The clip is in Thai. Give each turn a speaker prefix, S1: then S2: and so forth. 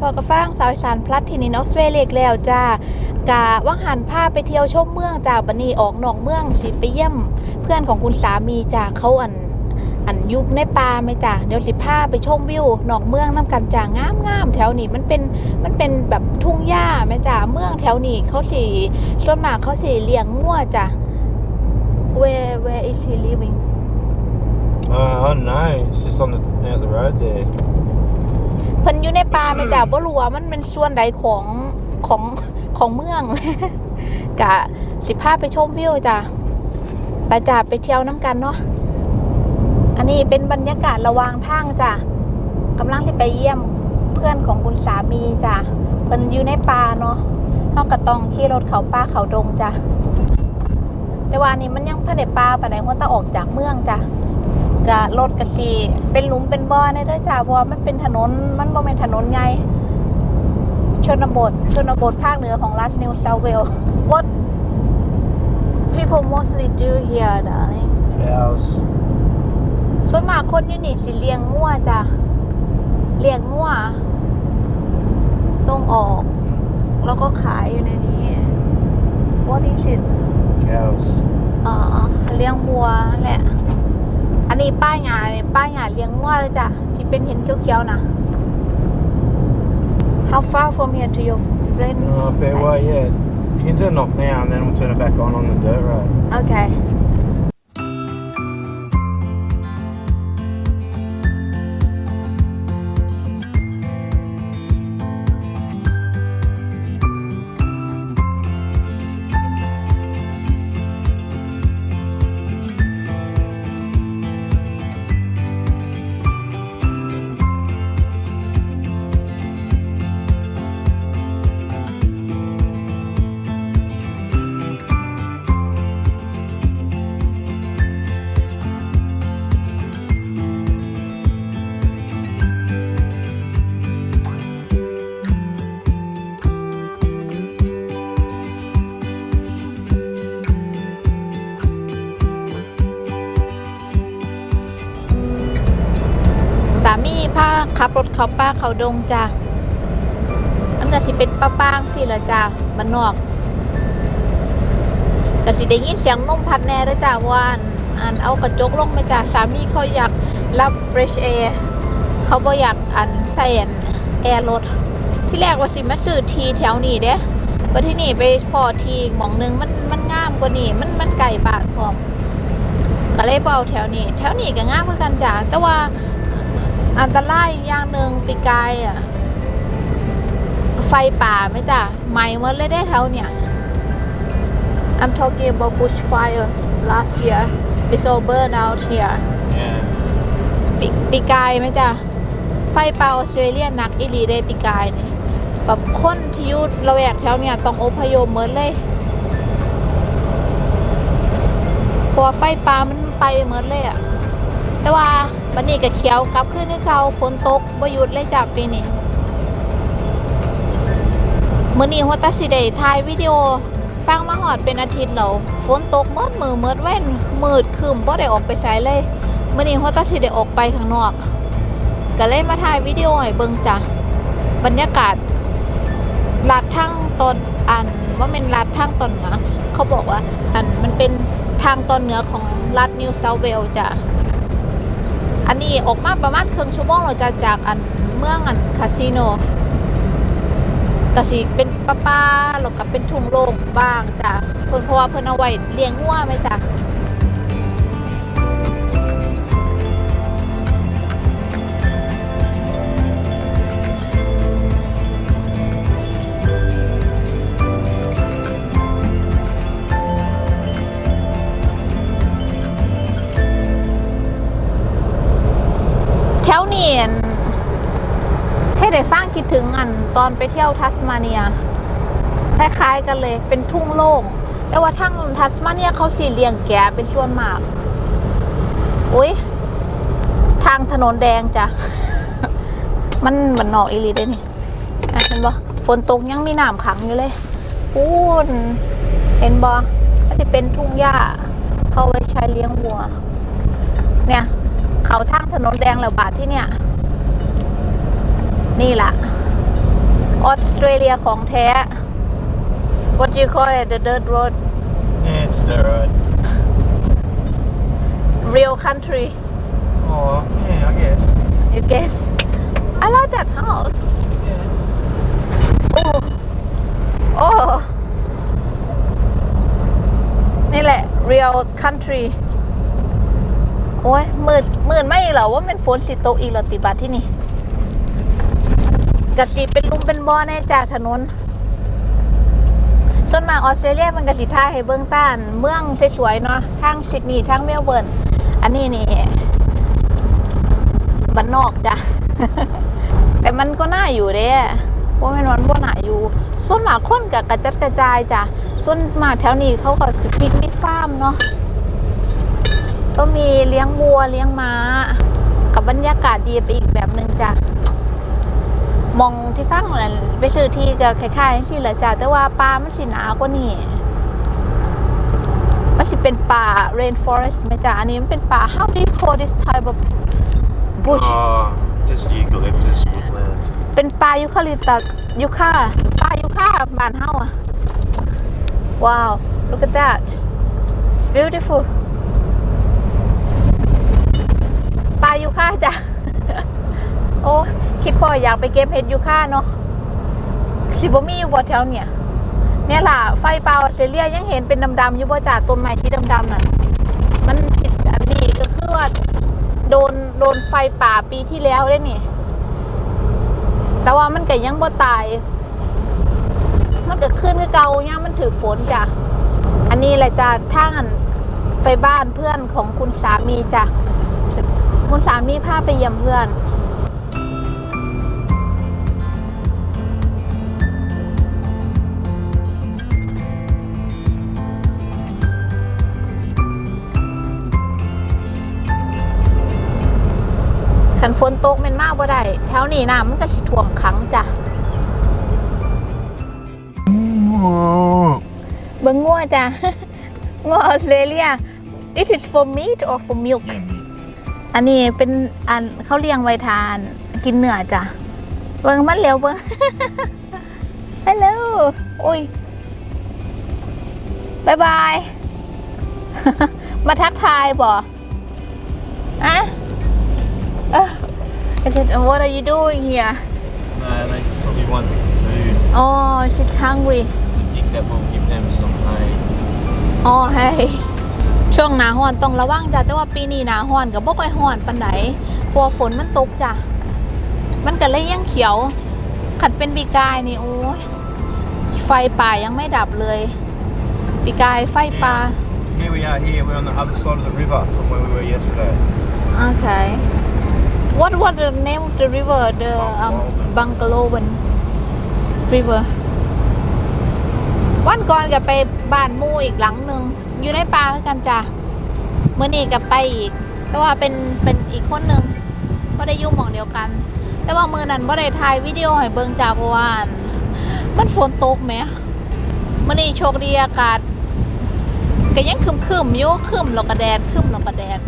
S1: พอกระฟ้างสาวอีสานพลัดที่นี่ออสเตรเลียแล้วจ้ากะว่างหันพาไปเที่ยวชมเมืองจ้าบันนี้ออกนอกเมืองสิไปเยี่ยม เพื่อนของคุณสามีจ้าเขาอันอันยุบในป่าไหมจ้าเดี๋ยวสิพาไปชมวิวนอกเมืองน้ำกันจ้างามงามๆแถวนี้มันเป็นมันเป็นแบบทุ่งหญ้าไหมจ้าเมืองแถวนี้เขาสิส่วนมากเขาสิเลี้ยงงัวจ้า where where is he living
S2: Uh, I don't know. It's just on the out the road there.
S1: เพิ่นอยู่ในป่าไหมจ้ะบ่รู้ว่ามันเป็นส่วนใดของของของเมืองกะสิพาไปชมวิวจ้ะไปจ้ะไปเที่ยวน้ำกันเนาะอันนี้เป็นบรรยากาศระหว่างทางจ้ะกำลังที่ไปเยี่ยมเพื่อนของคุณสามีจ้ะเพิ่นอยู่ในป่าเนาะเฮาก็ต้องขี่รถเขาป่าเขาดงจ้ะแต่ว่าอันนี้มันยังภายในป่าปานใดเพราะต้องออกจากเมืองจ้ะ กะรถกะสีเป็นหลุมเป็นบ่อในเด้อจ้าเพราะว่ามันเป็นถนนมันบ่แม่นถนนใหญ่ชนบทชนบทภาคเหนือของรัฐนิวเซาเวล What people mostly do here darling
S2: Cows.
S1: ส่วนมากคนอยู่นี่สิเลี้ยงงัวจ้ะเลี้ยงงัวส่งออก แล้วก็ขายอยู่ในนี้ What is it
S2: Cows.
S1: เอ่อเลี้ยงวัวนั่นแหละอั นนี้ป้าหยาเนี่ยป้าหยาเลี้ยงวัวเลยจ้ะที่เป็นเห็นเขียวๆนะ How far from here to your friend
S2: Oh, fair way, yeah. You can turn it off now and then we'll turn it back on on the dirt road.
S1: Okay ขับรถเขาป้าเขาดงจ้ะมันก็สิเป็นป้าป้างสิละจ้ะบ้านนอกก็สิได้ยินเสียงลมพัดแน่เลยจ้ะเพราว่าอันอันเอากระจกลงไหมจ้ะสามีเขาอยากรับ fresh air เขาบ่อยากอันใส่อันแอร์รถที่แรกว่าสิมาซื้อทีแถวนี้เด้ว่าที่นี่ไปพอทีอีกหมองหนึงมันมันงามกว่านี่มันมันไก่บ้านพร้อมก็เลยเอาแถวนี้ แถวนี้ก็งามเหมือนกันจ้ะแต่ว่า อันตรายอย่างหนึ่งปีกายอะ ไฟป่าไหมจ้ะไหม้หมดเลยได้แถวเนี่ย I'm talking about bushfire last year it's all burned out here
S2: Yeah.
S1: ปีปีกายไหมจ้ะไฟป่าออสเตรเลียหนักอีหลีได้ปีกายนี่แบบคนที่อยู่ระแวกแถวเนี่ยต้องอพยพหมดเลยเพราะว่าไฟป่ามันไปหมดเลยอะแต่ว่า บันนี้ก็เขียวกลับขึ้นให้เขาฝนตกบ่หยุดเลยจ้ะปีนี้มื้อนี้หัวตาสิได้ถ่ายวิดีโอฟังมาหอดเป็นอาทิตย์แล้วฝนตกมืดมือมืดเว้นมืดครึมบ่ได้ออกไปไสเลยมื้อนี้หัวตาสิได้ออกไปข้างนอกก็เลยมาถ่ายวิดีโอให้เบิ่งจ้ะบรรยากาศลัดทั้งตอนอันว่าเป็นลัดทั้งตอนเหนือเขาบอกว่าอันมันเป็นทางตอนเหนือของรัฐนิวเซาเวลจ้ะ อันนี้ออกมาประมาณครึ่งชั่วโมงเราจะจากอันเมืองอันคาสิโนก็สิเป็นป้าป้าๆแล้วก็เป็นทุ่งโล่งบ้างจ้ะเพิ่นเพราะว่าเพิ่นเอาไว้เลี้ยงงัวไหมจ้ะ อันตอนไปเที่ยวทัสมาเนียคล้ายๆกันเลยเป็นทุ่งโล่งแต่ว่าทางทัสมาเนียเขาสี่เหลี้ยงแกะเป็นส่วนมากอุ้ยทางถนนแดงจ้ะ มันเหมือนนอกอีลีได้นี่อะเห็นบ่ฝนตกยังมีน้ำขังอยู่เลยพูนเห็นบ่มันจะเป็นทุ่งหญ้าเขาไว้ใช้เลี้ยงวัว เนี่ย เขาทางถนนแดงแล้วบาทที่เนี่ย นี่ล่ะ ออสเตรเลียของแท้ What do you call it the dirt road
S2: Yeah, it's dirt road.
S1: real country
S2: Oh, yeah, I guess.
S1: you guess I like that house
S2: Yeah.
S1: oh oh นี่แหละ real country โอ้ยมืดมืดไม่เหรอว่ามันฝนสิตกอีกเหรอติบัดที่นี่ กะสิเป็นลุมเป็นบ่อแน่จากถนน ส่วนมากออสเตรเลียมันกะสิท่าให้เบื้องต้าน เมืองสวยๆเนาะทั้งซิดนีย์ทั้งเมลเบิร์นอันนี้นี่บ้านนอกจ้ะ แต่มันก็น่าอยู่เด้ว่ามันวันว่าน่าอยู่ ส่วนมากคนกับกระจัดกระจายจ้ะ ส่วนมาแถวนี้เขาก็สปิดมีฟาร์มเนาะ ก็มีเลี้ยงวัวเลี้ยงม้า กับบรรยากาศดีไปอีกแบบหนึ่งจ้ะ มองที่ฟังนั่นไปซื้อที่ก็คล้ายๆที่แหละจ้ะแต่ว่าปลามันสิหนากว่านี่มันจะเป็นป่า rainforest ไหมจ๊ะอันนี้มันเป็นป่า how do you call this type of bush
S2: Oh, just eucalyptus woodland.
S1: เป็นป่ายูคาลิปตัสยูคาป่ายูคาบ้านเฮาอะว้าว look at that it's beautiful ป่ายูคาจ้ะ โอ้คิดพ่ออยากไปเก็บเห็ดยูค่าเนาะสิบ่มีอยู่บ่แถวเนี่ย เนี่ยล่ะไฟป่าออสเตรเลียยังเห็นเป็นดำๆอยู่บ่จ้ะต้นไม้ที่ดำๆนั่นมันผิดอันนี้ก็คือว่าโดนโดนไฟป่าปีที่แล้วได้นี่ แต่ว่ามันก็ยังบ่ตาย มันก็ขึ้นคือเก่าเนี่ยมันถือฝนจ้ะอันนี้แหละจ้ะถ้างันไปบ้านเพื่อนของคุณสามีจ้ะคุณสามีพาไปเยี่ยมเพื่อน ขันฝนตกแมันมากบ่ได้แถวนี้น้ำมันก็สิท่วมขังจ้ะเบิ่งงัวจ้ะงัวออสเตรเลีย Is is for meat or for milk อันนี้เป็นอันเขาเลี้ยงไว้ทานกินเนื้อจ้ะ เบิ่งมันเร็วเบิ่งฮัลโหลอุ้ยบายบาย มาทักทายบ่อะ เออ I said what are you doing here
S2: No, they probably want food.
S1: oh she's hungry
S2: I think that will give them some hay.
S1: อ๋อเฮ้ยช่วงหนาฮ้อนต้องระวังจ้ะแต่ว่าปีนี้หนาฮ้อนกับบ่ค่อยฮ้อนปานใดเพราะวาฝนมันตกจ้ะ มันก็เลยยังเขียว ขัดเป็นปีกายนี่โอ้ย ไฟป่ายังไม่ดับเลย ปีกายไฟป่า
S2: Here we are here, we're on the other side of the river from where we were yesterday.
S1: โอเค what what the name of the river the um, Bungalowen river วันก่อนกับไปบ้านหมู่อีกหลังหนึ่งอยู่ในป่าคือกันจ้ะเมื่อนี้กับไปอีก แต่ว่าเป็นเป็นอีกคนหนึ่งไม่ได้อยุ่งหมองเดียวกัน แต่ว่ามือนั้นไม่ได้ถ่ายวิดีโอให้เบิ่งจ้าเพราะว่ามันฝนตกไหมมื่อนี้โชคดีอากาศก็ยังครึมๆอยู่ครึมแล้วก็แดดครึมแล้วก็แดด